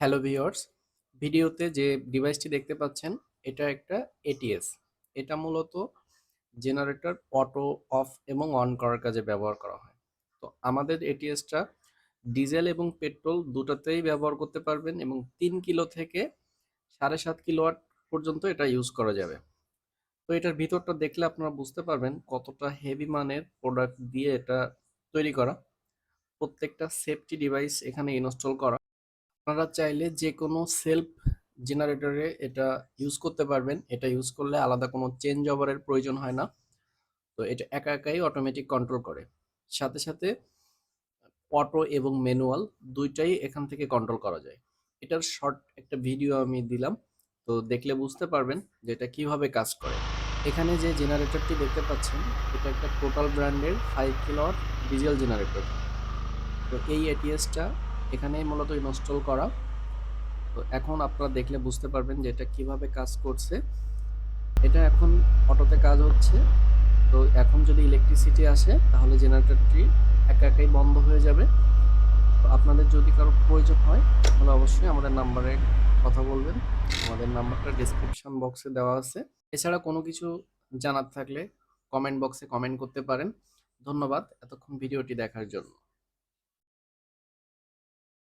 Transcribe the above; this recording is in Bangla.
হ্যালো ভিউয়ার্স, ভিডিওতে যে ডিভাইসটি দেখতে পাচ্ছেন, এটা একটা এটিএস এটা মূলত জেনারেটর অটো অফ এবং অন করার কাজে ব্যবহার করা হয়। তো আমাদের এটিএসটা ডিজেল এবং পেট্রোল দুটাতেই ব্যবহার করতে পারবেন এবং তিন কিলো থেকে সাড়ে সাত কিলোওয়াট পর্যন্ত এটা ইউজ করা যাবে। তো এটার ভিতরটা দেখলে আপনারা বুঝতে পারবেন কতটা হেভি মানের প্রোডাক্ট দিয়ে এটা তৈরি করা। প্রত্যেকটা সেফটি ডিভাইস এখানে ইনস্টল করা। আপনারা চাইলে যে কোনো সেলফ জেনারেটরে এটা ইউজ করতে পারবেন। এটা ইউজ করলে আলাদা কোনো চেঞ্জ ওভারের প্রয়োজন হয় না। তো এটা একা একাই অটোমেটিক কন্ট্রোল করে। সাথে সাথে অটো এবং ম্যানুয়াল দুইটাই এখান থেকে কন্ট্রোল করা যায়। এটার শর্ট একটা ভিডিও আমি দিলাম। তো দেখলে বুঝতে পারবেন যে এটা কীভাবে কাজ করে। এখানে যে জেনারেটরটি দেখতে পাচ্ছেন, এটা একটা টোটাল ব্র্যান্ডের ফাইভ কিলোয়াট ডিজেল জেনারেটর তো এই এটিএসটা এখানেই মূলত ইনস্টল করা। তো এখন আপনারা দেখলে বুঝতে পারবেন যে এটা কীভাবে কাজ করছে। এটা এখন অটোতে কাজ হচ্ছে। তো এখন যদি ইলেকট্রিসিটি আসে, তাহলে জেনারেটরটি একা একাই বন্ধ হয়ে যাবে। তো আপনাদের যদি কারও প্রয়োজন হয়, তাহলে অবশ্যই আমাদের নাম্বারে কথা বলবেন। আমাদের নাম্বারটা ডিসক্রিপশন বক্সে দেওয়া আছে। এছাড়া কোনো কিছু জানার থাকলে কমেন্ট বক্সে কমেন্ট করতে পারেন। ধন্যবাদ। এতক্ষণ ভিডিওটি দেখার জন্য।